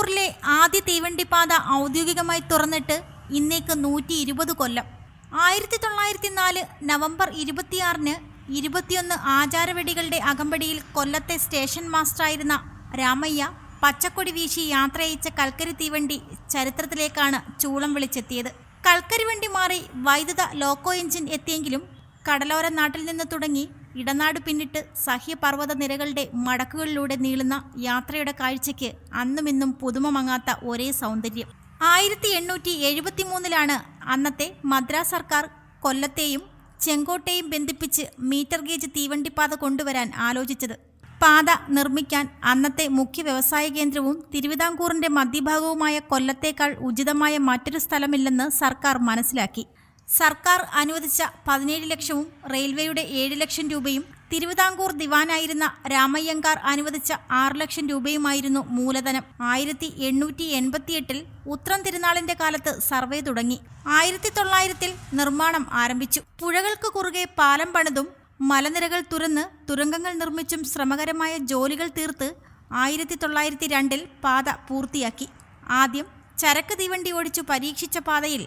തിരുവിതാംകൂറിലെ ആദ്യ തീവണ്ടിപ്പാത ഔദ്യോഗികമായി തുറന്നിട്ട് ഇന്നേക്ക് നൂറ്റി ഇരുപത് കൊല്ലം. ആയിരത്തി തൊള്ളായിരത്തി നാല് നവംബർ ഇരുപത്തിയാറിന് ഇരുപത്തിയൊന്ന് ആചാരവെടികളുടെ അകമ്പടിയിൽ കൊല്ലത്തെ സ്റ്റേഷൻ മാസ്റ്ററായിരുന്ന രാമയ്യ പച്ചക്കൊടി വീശി യാത്രയച്ച കൽക്കരി തീവണ്ടി ചരിത്രത്തിലേക്കാണ് ചൂളം വിളിച്ചെത്തിയത്. കൽക്കരി വണ്ടി മാറി വൈദ്യുത ലോക്കോ എഞ്ചിൻ എത്തിയെങ്കിലും കടലോര നാട്ടിൽ നിന്ന് തുടങ്ങി ഇടനാട് പിന്നിട്ട് സഹ്യപർവത നിരകളുടെ മടക്കുകളിലൂടെ നീളുന്ന യാത്രയുടെ കാഴ്ചയ്ക്ക് അന്നുമിന്നും പുതുമ മങ്ങാത്ത ഒരേ സൗന്ദര്യം. ആയിരത്തി എണ്ണൂറ്റി എഴുപത്തി മൂന്നിലാണ് അന്നത്തെ മദ്രാസ് സർക്കാർ കൊല്ലത്തെയും ചെങ്കോട്ടെയും ബന്ധിപ്പിച്ച് മീറ്റർ ഗേജ് തീവണ്ടിപ്പാത കൊണ്ടുവരാൻ ആലോചിച്ചത്. പാത നിർമ്മിക്കാൻ അന്നത്തെ മുഖ്യ വ്യവസായ കേന്ദ്രവും തിരുവിതാംകൂറിന്റെ മധ്യഭാഗവുമായ കൊല്ലത്തേക്കാൾ ഉചിതമായ മറ്റൊരു സ്ഥലമില്ലെന്ന് സർക്കാർ മനസ്സിലാക്കി. സർക്കാർ അനുവദിച്ച പതിനേഴ് ലക്ഷവും റെയിൽവേയുടെ ഏഴ് ലക്ഷം രൂപയും തിരുവിതാംകൂർ ദിവാനായിരുന്ന രാമയ്യങ്കാർ അനുവദിച്ച ആറ് ലക്ഷം രൂപയുമായിരുന്നു മൂലധനം. ആയിരത്തി എണ്ണൂറ്റി എൺപത്തിയെട്ടിൽ ഉത്രം തിരുനാളിന്റെ കാലത്ത് സർവേ തുടങ്ങി. ആയിരത്തി തൊള്ളായിരത്തിൽ നിർമ്മാണം ആരംഭിച്ചു. പുഴകൾക്ക് കുറുകെ പാലം പണിതും മലനിരകൾ തുരന്ന് തുരങ്കങ്ങൾ നിർമ്മിച്ചും ശ്രമകരമായ ജോലികൾ തീർത്ത് ആയിരത്തി തൊള്ളായിരത്തി രണ്ടിൽ പാത പൂർത്തിയാക്കി. ആദ്യം ചരക്ക് തീവണ്ടി ഓടിച്ചു പരീക്ഷിച്ച പാതയിൽ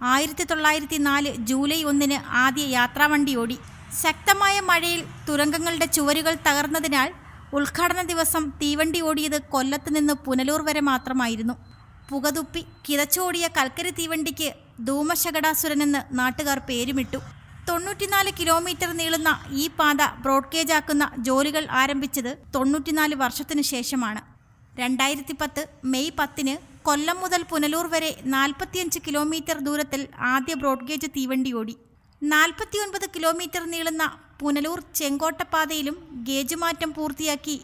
ആയിരത്തി തൊള്ളായിരത്തി നാല് ജൂലൈ ഒന്നിന് ആദ്യ യാത്രാവണ്ടി ഓടി ശക്തമായ മഴയിൽ തുരങ്കങ്ങളുടെ ചുവരുകൾ തകർന്നതിനാൽ ഉദ്ഘാടന ദിവസം തീവണ്ടി ഓടിയത് കൊല്ലത്ത് നിന്ന് പുനലൂർ വരെ മാത്രമായിരുന്നു. പുകതുപ്പി കിതച്ചോടിയ കൽക്കരി തീവണ്ടിക്ക് ധൂമശകടാസുരനെന്ന് നാട്ടുകാർ പേരുമിട്ടു. തൊണ്ണൂറ്റിനാല് കിലോമീറ്റർ നീളുന്ന ഈ പാത ബ്രോഡ്ഗേജാക്കുന്ന ജോലികൾ ആരംഭിച്ചത് തൊണ്ണൂറ്റിനാല് വർഷത്തിനു ശേഷമാണ്. രണ്ടായിരത്തി പത്ത് മെയ് പത്തിന് കൊല്ലം മുതൽ പുനലൂർ വരെ നാൽപ്പത്തിയഞ്ച് കിലോമീറ്റർ ദൂരത്തിൽ ആദ്യ ബ്രോഡ്ഗേജ് തീവണ്ടി ഓടി. നാൽപ്പത്തിയൊൻപത് കിലോമീറ്റർ നീളുന്ന പുനലൂർ ചെങ്കോട്ടപ്പാതയിലും ഗേജ് മാറ്റം പൂർത്തിയാക്കി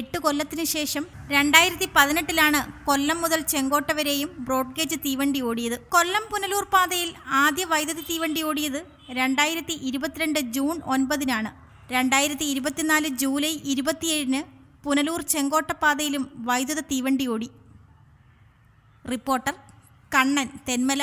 എട്ട് കൊല്ലത്തിനു ശേഷം രണ്ടായിരത്തി പതിനെട്ടിലാണ് കൊല്ലം മുതൽ ചെങ്കോട്ട വരെയും ബ്രോഡ്ഗേജ് തീവണ്ടി ഓടിയത്. കൊല്ലം പുനലൂർ പാതയിൽ ആദ്യ വൈദ്യുതി തീവണ്ടി ഓടിയത് രണ്ടായിരത്തി ഇരുപത്തിരണ്ട് ജൂൺ ഒൻപതിനാണ്. രണ്ടായിരത്തി ഇരുപത്തിനാല് ജൂലൈ ഇരുപത്തിയേഴിന് പുനലൂർ ചെങ്കോട്ടപ്പാതയിലും വൈദ്യുത തീവണ്ടി ഓടി. റിപ്പോർട്ടർ കണ്ണൻ തെന്മല